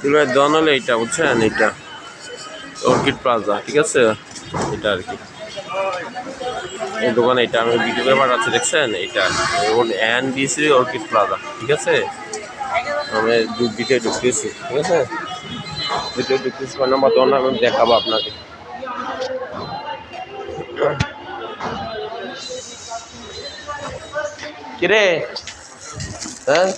দুলাই দন হলে এইটা, বুঝছেন? এইটা। অর্কিড প্লাজা, ঠিক আছে? এটা আর কি। এই দোকানে এটা আমি ভিডিও করে পাঠাচ্ছি, দেখছেন? এইটা। অ্যান দিয়েছি অর্কিড প্লাজা, ঠিক আছে? আমি দুধ দিতে ঢুকতেছি, ঠিক আছে? দুটো ঢুকতেছি কয় নাম্বার দোকান, আমি দেখাবো আপনাকে। কিরে? হ্যাঁ?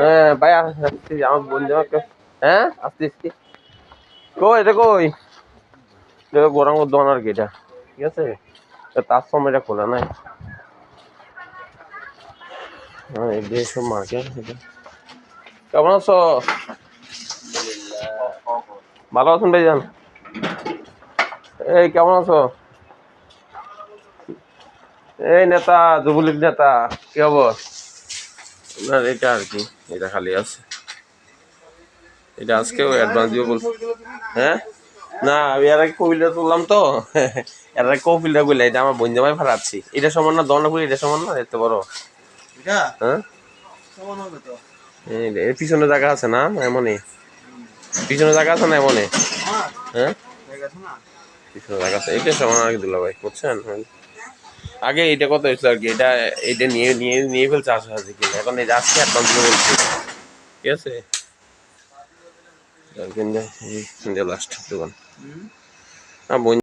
হ্যাঁ ভাই আসছি আমার বন্ধু আমাকে হ্যাঁ আসছি আসছি কই, এটা কই? এটা গরম দোকান আর কি এটা, ঠিক আছে? তার সময় এটা খোলা নাই। হ্যাঁ কেমন আছো? ভালো আছেন ভাইজান? এই, কেমন আছো? এই নেতা, যুবলীগ নেতা, কি খবর? আপনার এটা আর কি এটা খালি আছে। এটা আজকেও অ্যাডভান্স দিব বল হ্যাঁ? না আমি এর আগে কপিলটা তুললাম তো। এর আগে কপিলটা বললে এটা আমার বন্ধু জামাই ফারাচ্ছি এটা সমান না দণ্ডপুরি এটা সমান না এত বড়? হ্যাঁ? এর পিছনে জায়গা আছে না এমনই? পিছনে জায়গা আছে না এমনই? হ্যাঁ? পিছনে জায়গা আছে এটা সমান আর কি দুলা ভাই বুঝছেন? আগে এটা কত হয়েছিল আর কি? এটা এটা নিয়ে নিয়ে নিয়ে ফেলছে আশা আছে কিনা এখন এই যাচ্ছে অ্যাডভান্স দিয়ে বলছি ঠিক আছে? লাস্ট দোকান। বোন